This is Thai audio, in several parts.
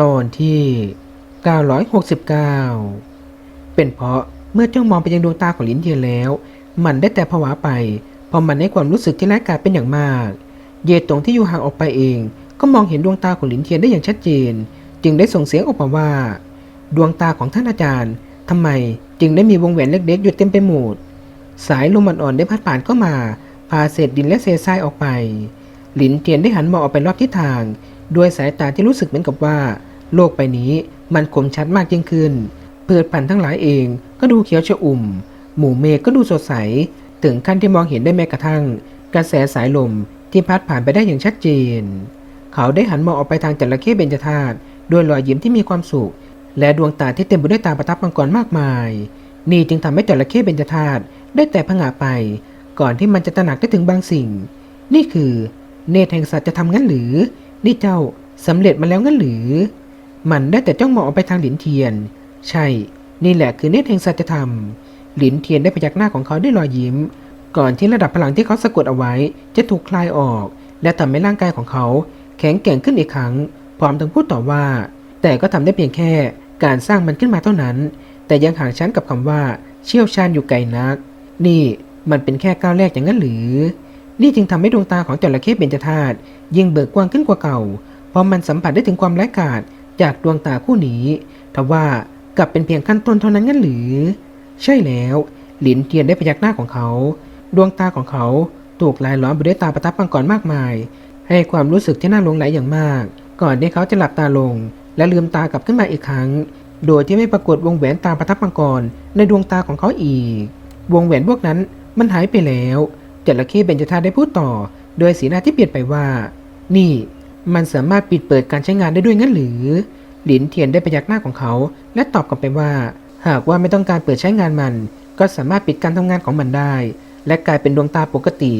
ตอนที่ 969 เป็นเพราะเมื่อจ้องมองไปยังดวงตาของลินเทียนแล้ว มันได้แต่ผวาไป เพราะมันในความรู้สึกที่ร้ายกาจเป็นอย่างมาก เยตงที่อยู่ห่างออกไปเอง ก็มองเห็นดวงตาของลินเทียนได้อย่างชัดเจน จึงได้ส่งเสียงออกมาว่า ดวงตาของท่านอาจารย์ทำไมจึงได้มีวงแหวนเล็กๆอยู่เต็มไปหมด สายลมอ่อนๆได้พัดผ่านเข้ามา พาเศษดินและเศษทรายออกไป หลินเทียนได้หันมองออกไปรอบทิศทาง ด้วยสายตาที่รู้สึกเหมือนกับว่า โลกใบนี้มันคมชัดมากยิ่งขึ้นพืชพันธ์ทั้งหลายเองก็ดูเขียวชอุ่ม หมู่เมฆก็ดูสดใส ถึงขั้นที่มองเห็นได้แม้กระทั่ง กระแสสายลมที่พัดผ่านไปได้อย่างชัดเจน เขาได้หันมองออกไปทางจระเข้เบญจธาตุด้วยรอยยิ้มที่มีความสุข และดวงตาที่เต็มไปด้วยตาประทับมังกรมากมาย นี่จึงทำให้จระเข้เบญจธาตุได้แต่ผงาไป ก่อนที่มันจะตระหนักได้ถึงบางสิ่ง นี่คือ เนตรแห่งสัตว์จะทำงั้นหรือ นี่เจ้าสำเร็จมาแล้วงั้นหรือ มันได้แต่จ้องมองไปทางหลินเทียน ใช่ นี่แหละคือเนตแห่งสัจธรรม หลินเทียนได้พยักหน้าของเขาด้วยรอยยิ้ม ก่อนที่ระดับพลังที่เขาสะกดเอาไว้จะถูกคลายออก และทำให้ร่างกายของเขา แข็งแกร่งขึ้นอีกครั้ง พร้อมทั้งพูดต่อว่า แต่ก็ทำได้เพียงแค่การสร้างมันขึ้นมาเท่านั้น แต่ยังห่างชั้นกับคำว่า เชี่ยวชาญอยู่ไกลนัก นี่มันเป็นแค่ก้าวแรกอย่างนั้นหรือ นี่จึงทำให้ดวงตาของจระเข้เบญจธาตุยิ่งเบิกกว้างขึ้นกว่าเก่า เพราะมันสัมผัสได้ถึงความไร้กาจ จากดวงตาคู่นี้ทว่ากลับเป็นเพียงขั้นต้นเท่านั้นงั้นหรือ ใช่แล้ว หลินเทียนได้พยักหน้าของเขา ดวงตาของเขาถูกลายล้อมไปด้วยตาประทับมังกรมากมาย ให้ความรู้สึกที่น่าหลงไหลอย่างมาก ก่อนที่เขาจะหลับตาลง และลืมตากลับขึ้นมาอีกครั้ง โดยที่ไม่ปรากฏวงแหวนตาประทับมังกรในดวงตาของเขาอีก วงแหวนพวกนั้นมันหายไปแล้วจระเข้เบญจธาได้พูดต่อ โดยสีหน้าที่เปลี่ยนไปว่า นี่ มันสามารถปิดเปิดการใช้งานได้ด้วยงั้นหรือ หลินเทียนได้พยักหน้าของเขา และตอบกลับไปว่า หากว่าไม่ต้องการเปิดใช้งานมัน ก็สามารถปิดการทำงานของมันได้ และกลายเป็นดวงตาปกติ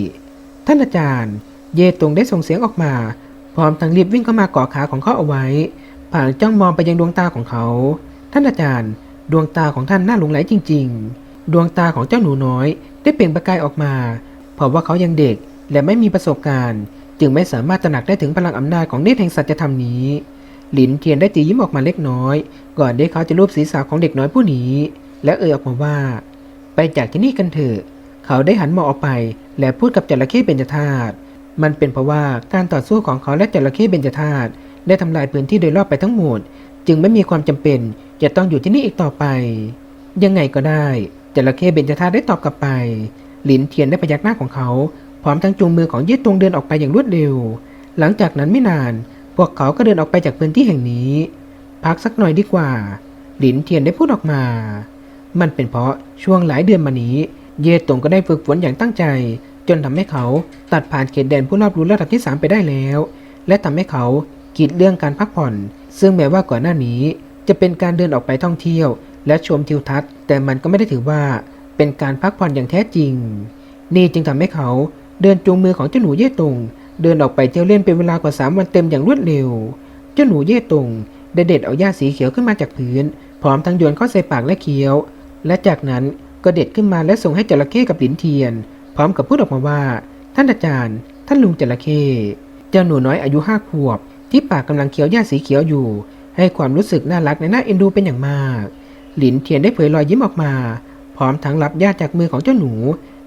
ท่านอาจารย์ เยตงได้ส่งเสียงออกมา พร้อมทั้งรีบวิ่งเข้ามาเกาะขาของเขาเอาไว้ผ่านจ้องมองไปยังดวงตาของเขา ท่านอาจารย์ ดวงตาของท่านน่าหลงไหลจริง ๆ ดวงตาของเจ้าหนูน้อย ได้เปล่งประกายออกมา เพราะว่าเขายังเด็กและไม่มีประสบการณ์ จึงไม่สามารถตระหนักได้ถึงพลังอำนาจของเนตรแห่งสัจธรรมนี้ หลินเทียนได้ตียิ้มออกมาเล็กน้อย ก่อนที่เขาจะรูปศีรษะของเด็กน้อยผู้นี้ และเอ่ยออกมาว่า ไปจากที่นี่กันเถอะ เขาได้หันมองออกไป และพูดกับจระเข้เบญจธาตุมันเป็นเพราะว่าการต่อสู้ของเขาและจระเข้เบญจธาตุได้ทำลายพื้นที่โดยรอบไปทั้งหมด จึงไม่มีความจำเป็นจะต้องอยู่ที่นี่อีกต่อไป ยังไงก็ได้จระเข้เบญจธาตุได้ตอบกลับไป หลินเทียนได้พยักหน้าของเขา พร้อมทั้งจูงมือของเย่ตงเดินออกไปอย่างรวดเร็ว หลังจากนั้นไม่นาน พวกเขาก็เดินออกไปจากพื้นที่แห่งนี้ พักสักหน่อยดีกว่า หลินเทียนได้พูดออกมา มันเป็นเพราะช่วงหลายเดือนมานี้ เย่ตงก็ได้ฝึกฝนอย่างตั้งใจ จนทำให้เขาตัดผ่านเขตแดนผู้รอบรู้ระดับที่ 3 ไปได้แล้ว และทำให้เขากีดเรื่องการพักผ่อน ซึ่งแม้ว่าก่อนหน้านี้ จะเป็นการเดินออกไปท่องเที่ยว และชมทิวทัศน์ แต่มันก็ไม่ได้ถือว่าเป็นการพักผ่อนอย่างแท้จริง นี่จึงทำให้เขา เดินจูงมือของเจ้าหนูเย่ตง เดินออกไปเที่ยวเล่นเป็นเวลากว่า3วันเต็มอย่างรวดเร็ว เจ้าหนูเย่ตงได้เด็ดเอาหญ้าสีเขียวขึ้นมาจากพื้น พร้อมทั้งโยนเข้าใส่ปากและเคี้ยว และจากนั้นก็เด็ดขึ้นมาและส่งให้จระเข้กับหลินเทียน พร้อมกับพูดออกมาว่า ท่านอาจารย์ ท่านลุงจระเข้เจ้าหนูน้อยอายุห้าขวบ ที่ปากกำลังเคี้ยวหญ้าสีเขียวอยู่ ให้ความรู้สึกน่ารักในหน่าเอ็นดูเป็นอย่างมาก หลินเทียนได้เผยรอยยิ้มออกมา พร้อมทั้งรับหญ้าจากมือของเจ้าหนู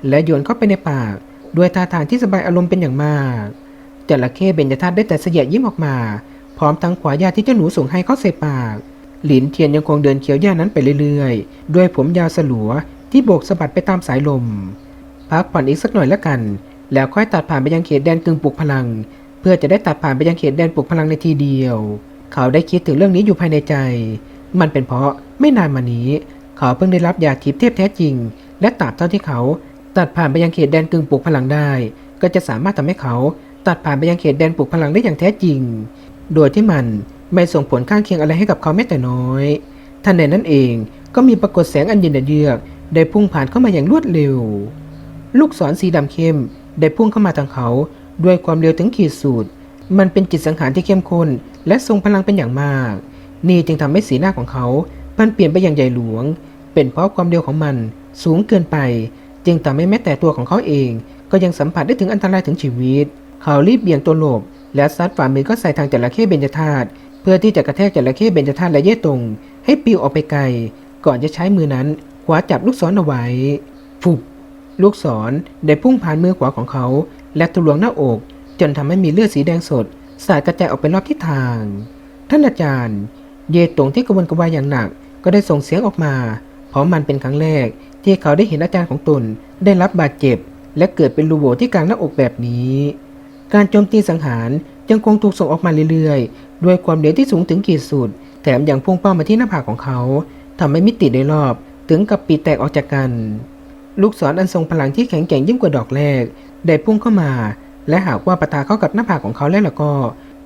และโยนเข้าไปในปาก ด้วยท่าทางที่สบายอารมณ์เป็นอย่างมากจระเข้เบญจธาตุได้แต่เสียยิ้มออกมา พร้อมทั้งขวาหญ้าที่เจ้าหนูส่งให้เข้าใส่ปาก หลินเทียนยังคงเดินเคี้ยวหญ้านั้นไปเรื่อยๆ ด้วยผมยาวสลัวที่โบกสะบัดไปตามสายลม พักผ่อนอีกสักหน่อยแล้วกัน แล้วค่อยตัดผ่านไปยังเขตแดนกึ่งปลุกพลัง เพื่อจะได้ตัดผ่านไปยังเขตแดนปลุกพลังในทีเดียว เขาได้คิดถึงเรื่องนี้อยู่ภายในใจ มันเป็นเพราะไม่นานมานี้ เขาเพิ่งได้รับยาทิพย์เทพแท้จริง และตราบเท่าที่เขา ตัดผ่านไปยังเขตแดนกึ่งปลุกพลังได้ ก็จะสามารถทำให้เขาตัดผ่านไปยังเขตแดนปลุกพลังได้อย่างแท้จริง โดยที่มันไม่ส่งผลข้างเคียงอะไรให้กับเขาแม้แต่น้อยทันใดนั้นเองก็มีปรากฏแสงอันเย็นเยือกได้พุ่งผ่านเข้ามาอย่างรวดเร็ว ลูกศรสีดำเข้มได้พุ่งเข้ามาทางเขา ด้วยความเร็วถึงขีดสุด มันเป็นจิตสังหารที่เข้มข้นและทรงพลังเป็นอย่างมาก นี่จึงทำให้สีหน้าของเขามันเปลี่ยนไปอย่างใหญ่หลวง เป็นเพราะความเร็วของมันสูงเกินไป จึงทำให้แม้แต่ตัวของเขาเอง ก็ยังสัมผัสได้ถึงอันตรายถึงชีวิต เขารีบเบี่ยงตัวหลบ และซัดฝ่ามือก็ใส่ทางจระเข้เบญจธาตุเพื่อที่จะกระแทกจระเข้เบญจธาตุและเย่ตงให้ปลิวออกไปไกล ก่อนจะใช้มือนั้นคว้าจับลูกศรเอาไว้ฟุบลูกศรได้พุ่งผ่านมือขวาของเขา และทะลวงหน้าอก จนทำให้มีเลือดสีแดงสด สาดกระจายออกไปรอบทิศทาง ท่านอาจารย์ เยตงที่กระวนกระวายอย่างหนัก ก็ได้ส่งเสียงออกมา เพราะมันเป็นครั้งแรก ที่เขาได้เห็นอาจารย์ของตนได้รับบาดเจ็บ และเกิดเป็นรูโหว่ที่กลางหน้าอกแบบนี้ การโจมตีสังหารยังคงถูกส่งออกมาเรื่อยๆ ด้วยความเร็วที่สูงถึงขีดสุด แถมยังพุ่งเป้ามาที่หน้าผากของเขาทำให้มิติโดยรอบถึงกับปีแตกออกจากกัน ลูกศรอันทรงพลังที่แข็งแกร่งยิ่งกว่าดอกแรกได้พุ่งเข้ามา และหากว่าปะทะเข้ากับหน้าผากของเขาแล้วล่ะก็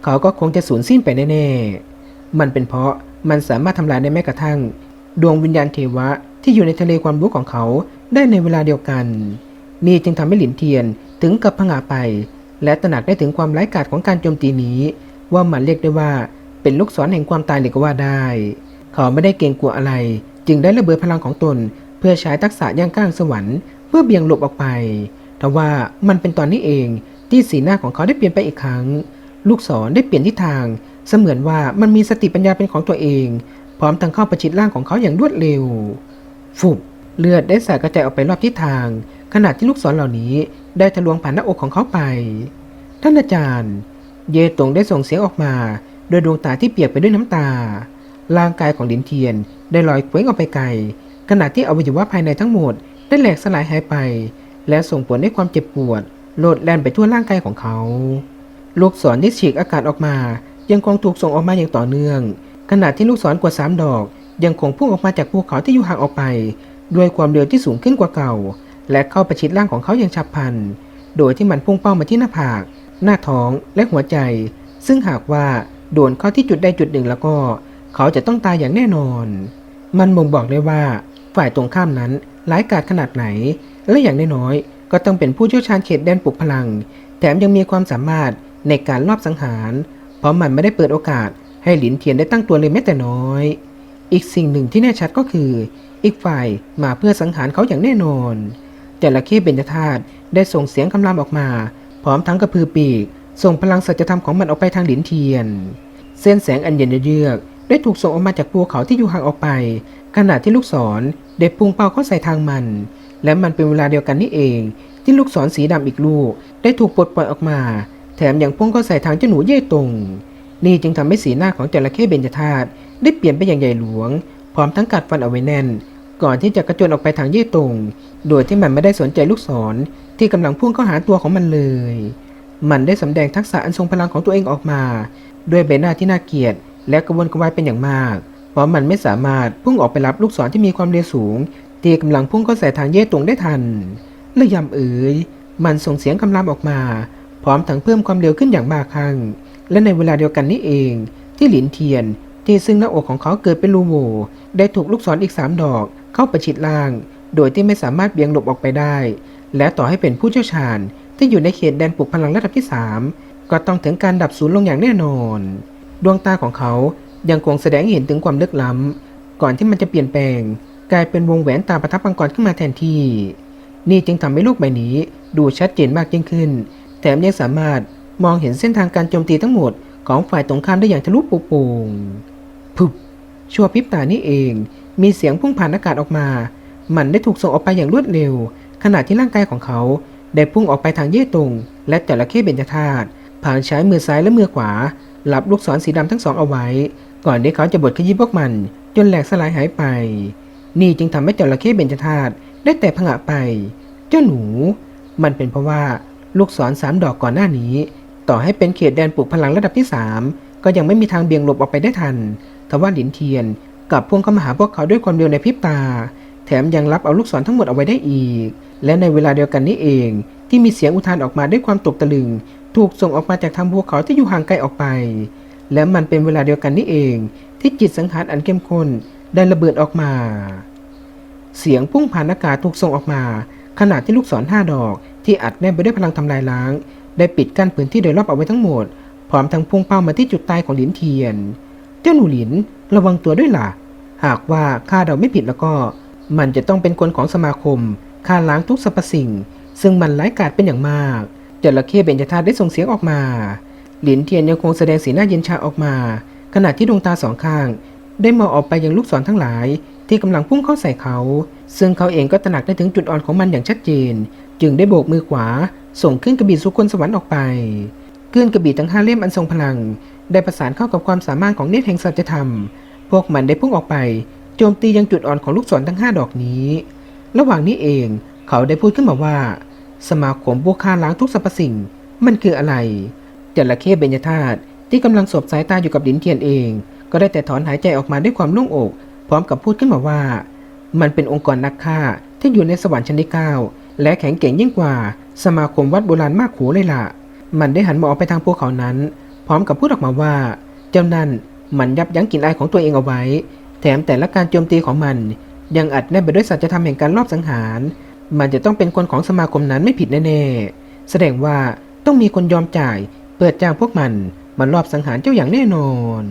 เขาก็คงจะสูญสิ้นไปแน่ๆ มันเป็นเพราะมันสามารถทำลายได้แม้กระทั่ง ดวงวิญญาณเทวะที่อยู่ในทะเลความรู้ของเขาได้ในเวลาเดียวกัน นี่จึงทำให้หลินเทียนถึงกับผงาไป และตระหนักได้ถึงความร้ายกาจของการโจมตีนี้ ว่ามันเรียกได้ว่าเป็นลูกศรแห่งความตายเลยก็ว่าได้ เขาไม่ได้เกรงกลัวอะไร จึงได้ระเบิดพลังของตน เพื่อใช้ทักษะย่างก้างสวรรค์เพื่อเบี่ยงหลบออกไปแต่ว่ามันเป็นตอนนี้เองที่สีหน้าของเขาได้เปลี่ยนไปอีกครั้ง ลูกศรได้เปลี่ยนทิศทาง เสมือนว่ามันมีสติปัญญาเป็นของตัวเอง พร้อมทั้งเข้าประชิดร่างของเขาอย่างรวดเร็ว ฟุบเลือดได้สาดกระจายออกไปรอบทิศทาง ขณะที่ลูกศรเหล่านี้ได้ทะลวงผ่านหน้าอกของเขาไป ท่านอาจารย์ เยตงได้ส่งเสียงออกมา โดยดวงตาที่เปียกไปด้วยน้ำตา ร่างกายของลินเทียนได้ลอยเคว้งออกไปไกล ขณะที่อวัยวะภายในทั้งหมดได้แหลกสลายหายไป และส่งผลให้ความเจ็บปวดโลดแล่นไปทั่วร่างกายของเขา ลูกศรที่ฉีกอากาศออกมา ยังคงถูกส่งออกมาอย่างต่อเนื่อง ขณะที่ลูกศรกว่าสามดอก ยังคงพุ่งออกมาจากภูเขาที่อยู่ห่างออกไป ด้วยความเร็วที่สูงขึ้นกว่าเก่า และเข้าประชิดร่างของเขาอย่างฉับพลัน โดยที่มันพุ่งเป้ามาที่หน้าผาก หน้าท้องและหัวใจ ซึ่งหากว่าโดนเข้าที่จุดใดจุดหนึ่งแล้วก็ เขาจะต้องตายอย่างแน่นอน มันบ่งบอกได้ว่า ฝ่ายตรงข้ามนั้นร้ายกาจขนาดไหน และอย่างน้อยๆก็ต้องเป็นผู้เชี่ยวชาญเขตแดนปลุกพลัง แถมยังมีความสามารถในการลอบสังหาร เพราะมันไม่ได้เปิดโอกาส ให้หลินเทียนได้ตั้งตัวเลยแม้แต่น้อย อีกสิ่งหนึ่งที่แน่ชัดก็คือ อีกฝ่ายมาเพื่อสังหารเขาอย่างแน่นอน แต่ละเข้เบญจธาตุได้ส่งเสียงคำรามออกมา พร้อมทั้งกระพือปีก ส่งพลังสัจธรรมของมันออกไปทางหลินเทียน เส้นแสงอันเย็นเยือกได้ถูกส่งออกมาจากภูเขาที่อยู่ห่างออกไป ขณะที่ลูกศรได้พุ่งเป้าเข้าใส่ทางมัน และมันเป็นเวลาเดียวกันนี่เอง ที่ลูกศรสีดำอีกลูก ได้ถูกปลดปล่อยออกมา แถมยังพุ่งเข้าใส่ทางเจ้าหนูเย่ตง นี่จึงทำให้สีหน้าของจระเข้เบญจธาตุได้เปลี่ยนไปอย่างใหญ่หลวง พร้อมทั้งกัดฟันเอาไว้แน่น ก่อนที่จะกระโจนออกไปทางเย่ตง โดยที่มันไม่ได้สนใจลูกศรที่กำลังพุ่งเข้าหาตัวของมันเลย มันได้สำแดงทักษะอันทรงพลังของตัวเองออกมา ด้วยใบหน้าที่น่าเกลียด และกระวนกระวายเป็นอย่างมาก เพราะมันไม่สามารถพุ่งออกไปรับลูกศรที่มีความเร็วสูงที่กำลังพุ่งเข้าใส่ทางเย่ตงได้ทันและยำเอ๋ยมันส่งเสียงคำรามออกมา พร้อมทั้งเพิ่มความเร็วขึ้นอย่างมากครั้ง และในเวลาเดียวกันนี้เอง ที่หลินเทียน ที่ซึ่งหน้าอกของเขาเกิดเป็นรูโหว่ได้ถูกลูกศรอีกสามดอก เข้าประชิดล่าง โดยที่ไม่สามารถเบี่ยงหลบออกไปได้ และต่อให้เป็นผู้เชี่ยวชาญ ที่อยู่ในเขตแดนปลุกพลังระดับที่ 3 ก็ต้องถึงการดับศูนย์ลงอย่างแน่นอน ดวงตาของเขายังคงแสดงเห็นถึงความลึกล้ำ ก่อนที่มันจะเปลี่ยนแปลง กลายเป็นวงแหวนตาประทับปังกรขึ้นมาแทนที่ นี่จึงทำให้โลกใบนี้ดูชัดเจนมากยิ่งขึ้น แถมยังสามารถ มองเห็นเส้นทางการโจมตีทั้งหมดของฝ่ายตรงข้ามได้อย่างทะลุโปร่งๆพุบชั่วพริบตานี้เอง มีเสียงพุ่งผ่านอากาศออกมา มันได้ถูกส่งออกไปอย่างรวดเร็ว ขณะที่ร่างกายของเขาได้พุ่งออกไปทางเย่ตรง และจระเข้เบญจธาตุผ่านใช้มือซ้ายและมือขวารับลูกศรสีดำทั้งสองเอาไว้ ก่อนที่เขาจะบดขยี้พวกมัน จนแหลกสลายหายไป นี่จึงทำให้จระเข้เบญจธาตุได้แต่ผงะไป เจ้าหนู มันเป็นเพราะว่าลูกศรสามดอกก่อนหน้านี้ ต่อให้เป็นเขตแดนปลุกพลังระดับที่สามก็ยังไม่มีทางเบี่ยงหลบออกไปได้ทัน ทว่าหลินเทียนกลับพุ่งเข้ามาหาพวกเขาด้วยความเร็วในพริบตา แถมยังรับเอาลูกศรทั้งหมดเอาไว้ได้อีก และในเวลาเดียวกันนี้เอง ที่มีเสียงอุทานออกมาด้วยความตกตะลึง ถูกส่งออกมาจากทางภูเขาที่อยู่ห่างไกลออกไป และมันเป็นเวลาเดียวกันนี้เอง ที่จิตสังหารอันเข้มข้นได้ระเบิดออกมา เสียงพุ่งผ่านอากาศถูกส่งออกมาขณะที่ลูกศรห้าดอกที่อัดแน่นไปด้วยพลังทำลายล้าง ได้ปิดกั้นพื้นที่โดยรอบเอาไว้ทั้งหมด พร้อมทั้งพุ่งเป้ามาที่จุดตายของหลินเทียน เจ้าหนูหลินระวังตัวด้วยล่ะ หากว่าข้าเดาไม่ผิดแล้วก็ มันจะต้องเป็นคนของสมาคมฆ่าล้างทุกสรรพสิ่ง ซึ่งมันร้ายกาจเป็นอย่างมากจระเข้เบญจธาตุได้ส่งเสียงออกมา หลินเทียนยังคงแสดงสีหน้าเย็นชาออกมา ขณะที่ดวงตาสองข้าง ได้มองออกไปยังลูกศรทั้งหลาย ที่กำลังพุ่งเข้าใส่เขา ซึ่งเขาเองก็ตระหนักได้ถึงจุดอ่อนของมันอย่างชัดเจน จึงได้โบกมือขวา ส่งขึ้นกระบี่สุคนสวรรค์ออกไปเกื้อนกระบี่ทั้งห้าเล่มอันทรงพลัง ได้ประสานเข้ากับความสามารถของเนตรแห่งสัจธรรม พวกมันได้พุ่งออกไป โจมตียังจุดอ่อนของลูกศรทั้งห้าดอกนี้ ระหว่างนี้เองเขาได้พูดขึ้นมาว่า สมาคมผู้ฆ่าล้างทุกสรรพสิ่ง มันคืออะไรจระเข้เบญธาตุที่กำลังสบสายตาอยู่กับลินเทียนเอง ก็ได้แต่ถอนหายใจออกมาด้วยความโล่งอก พร้อมกับพูดขึ้นมาว่า มันเป็นองค์กรนักฆ่าที่อยู่ในสวรรค์ชั้นที่เก้าและแข็งเก่งยิ่งกว่า สมาคมวัดโบราณมากขูเลยล่ะ มันได้หันมองไปทางภูเขานั้น พร้อมกับพูดออกมาว่า เจ้านั่นมันยับยั้งกลิ่นอายของตัวเองเอาไว้ แถมแต่ละการโจมตีของมัน ยังอัดแน่นไปด้วยสัจธรรมแห่งการลอบสังหาร มันจะต้องเป็นคนของสมาคมนั้นไม่ผิดแน่ๆ แสดงว่าต้องมีคนยอมจ่าย เปิดจ้างพวกมันมันลอบสังหารเจ้าอย่างแน่นอน